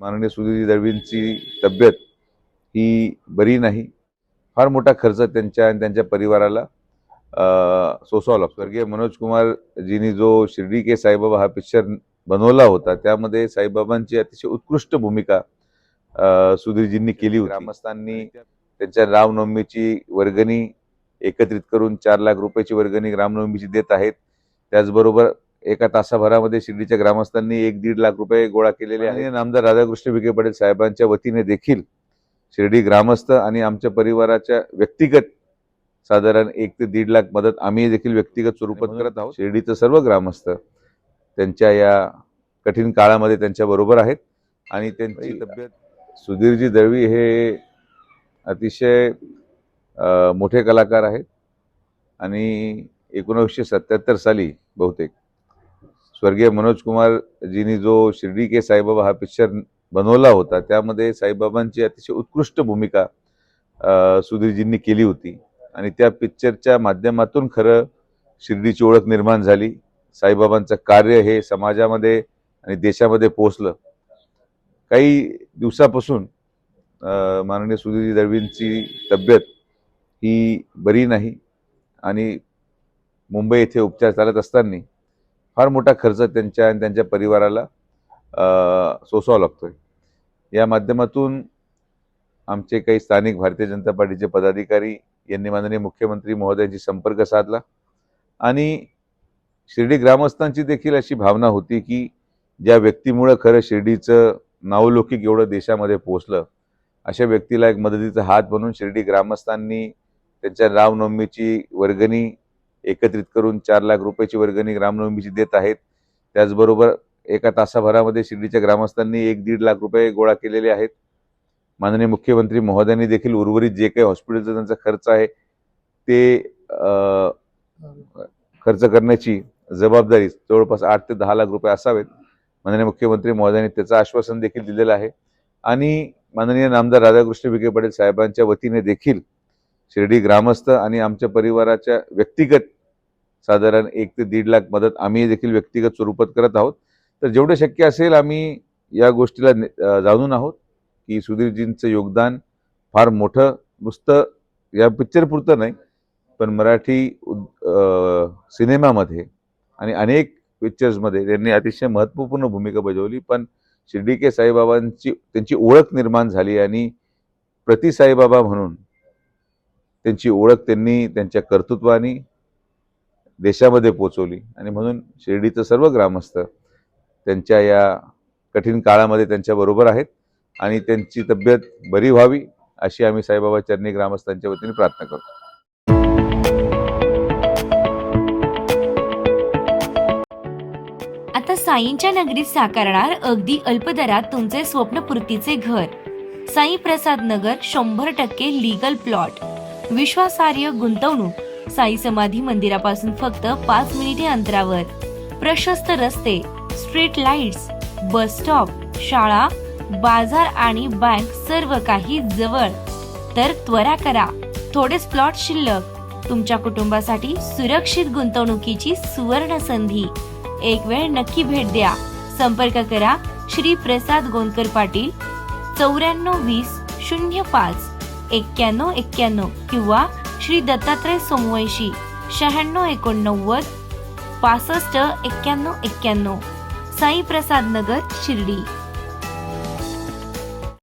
माननीय सुधीर दळवींची तब्येत ही बरी नाही. फार मोठा खर्च त्यांच्या आणि त्यांच्या परिवाराला अ, सोसावा लागतो. स्वर्गीय मनोज कुमार जीनी जो शिर्डी के साईबाबा हा पिक्चर बनवला होता त्यामध्ये साईबाबांची अतिशय उत्कृष्ट भूमिका सुधीरजींनी केली होती. ग्रामस्थांनी त्यांच्या रामनवमीची वर्गणी एकत्रित करून चार लाख रुपयाची वर्गणी रामनवमीची देत आहेत. त्याचबरोबर एका तासाभरामध्ये शिर्डीच्या ग्रामस्थांनी एक दीड लाख रुपये गोळा केलेले आहेत. नामदार राधाकृष्ण विखे पाटील साहेबांच्या वतीने देखील शिर्डी ग्रामस्थ आणि आमच्या परिवाराच्या व्यक्तिगत साधारण एक ते दीड लाख मदत आम्ही देखील व्यक्तिगत स्वरूपात करत आहोत. शिर्डीचं सर्व ग्रामस्थ त्यांच्या या कठीण काळामध्ये त्यांच्या बरोबर आहेत. आणि त्यांची तब्येत सुधीरजी दळवी हे अतिशय मोठे कलाकार आहेत. आणि एकोणीसशे सत्याहत्तर साली बहुतेक स्वर्गीय मनोज कुमार जीनी जो शिर्डी के साईबाबा हा पिक्चर बनवला होता त्यामध्ये साईबाबांची अतिशय उत्कृष्ट भूमिका सुधीरजींनी केली होती. आणि त्या पिक्चरच्या माध्यमातून खरं शिर्डीची ओळख निर्माण झाली. साईबाबांचं कार्य हे समाजामध्ये आणि देशामध्ये पोचलं काही दिवसापासून माननीय सुधीरजी दळवींची तब्येत ही बरी नाही आणि मुंबई येथे उपचार चालत असताना फार मोठा खर्च त्यांच्या आणि त्यांच्या परिवाराला सोसावा लागतोय. या माध्यमातून आमचे काही स्थानिक भारतीय जनता पार्टीचे पदाधिकारी यांनी माननीय मुख्यमंत्री महोदयांशी संपर्क साधला आणि शिर्डी ग्रामस्थांची देखील अशी भावना होती की ज्या व्यक्तीमुळं खरं शिर्डीचं नावलौकिक एवढं देशामध्ये पोचलं अशा व्यक्तीला एक मदतीचा हात बनून शिर्डी ग्रामस्थांनी त्यांच्या रामनवमीची वर्गणी एकत्रित करून चार लाख रुपयाची वर्गणी ग्रामनवमीची देत आहेत. त्याचबरोबर एका तासाभरामध्ये शिर्डीच्या ग्रामस्थांनी एक दीड लाख रुपये गोळा केलेले आहेत. माननीय मुख्यमंत्री महोदयांनी देखील उर्वरित जे काही हॉस्पिटलचा त्यांचा खर्च आहे ते खर्च करण्याची जबाबदारी जवळपास आठ ते दहा लाख रुपये असावेत. माननीय मुख्यमंत्री महोदयांनी त्याचं आश्वासन देखील दिलेलं आहे. आणि माननीय नामदार राधाकृष्ण विखे पाटील साहेबांच्या वतीने देखील शिर्डी ग्रामस्थ आणि आमच्या परिवाराच्या व्यक्तिगत साधारण एक ते दीड लाख मदत आम्ही देखील व्यक्तिगत स्वरूपात करत आहोत. तर जेवढं शक्य असेल आम्ही या गोष्टीला जाणून आहोत की सुधीरजींचं योगदान फार मोठं नुसतं या पिक्चरपुरतं नाही पण मराठी उद- सिनेमामध्ये आणि अनेक पिक्चर्समध्ये त्यांनी अतिशय महत्त्वपूर्ण भूमिका बजावली. पण शिर्डी के साईबाबांची त्यांची ओळख निर्माण झाली आणि प्रति साईबाबा म्हणून त्यांची ओळख त्यांनी त्यांच्या कर्तृत्वाने देशामध्ये पोचवली. आणि म्हणून शिर्डीचं सर्व ग्रामस्थ त्यांच्या या कठीण काळामध्ये त्यांच्या बरोबर आहेत आणि त्यांची तब्येत बरी व्हावी अशी आम्ही साईबाबा चरणी ग्रामस्थांच्या वतीने प्रार्थना करतो. आता साईंच्या नगरीत साकारणार अगदी अल्पदरात तुमचे स्वप्नपूर्तीचे घर. साई प्रसाद नगर शंभर टक्के लीगल प्लॉट विश्वासार्ह गुंतवणूक. साई समाधी मंदिरापासून फक्त पाच मिनिटे अंतरावर. प्रशस्त रस्ते स्ट्रीट लाईट्स बस स्टॉप शाळा बाजार आणि बँक सर्व काही जवळ. तर त्वरा करा. थोडेच प्लॉट शिल्लक. तुमच्या कुटुंबासाठी सुरक्षित गुंतवणुकीची सुवर्ण संधी. एक वेळ नक्की भेट द्या. संपर्क करा श्री प्रसाद गोंदकर पाटील. चौऱ्याण्णव वीस शून्य पाच. एक्क्याण्णव एक्क्याण्णव किंवा श्री दत्तात्रय सोमवंशी शहाण्णव एकोणनव्वद पासष्ट एक्क्याण्णव एक्क्याण्णव साई प्रसाद नगर शिर्डी.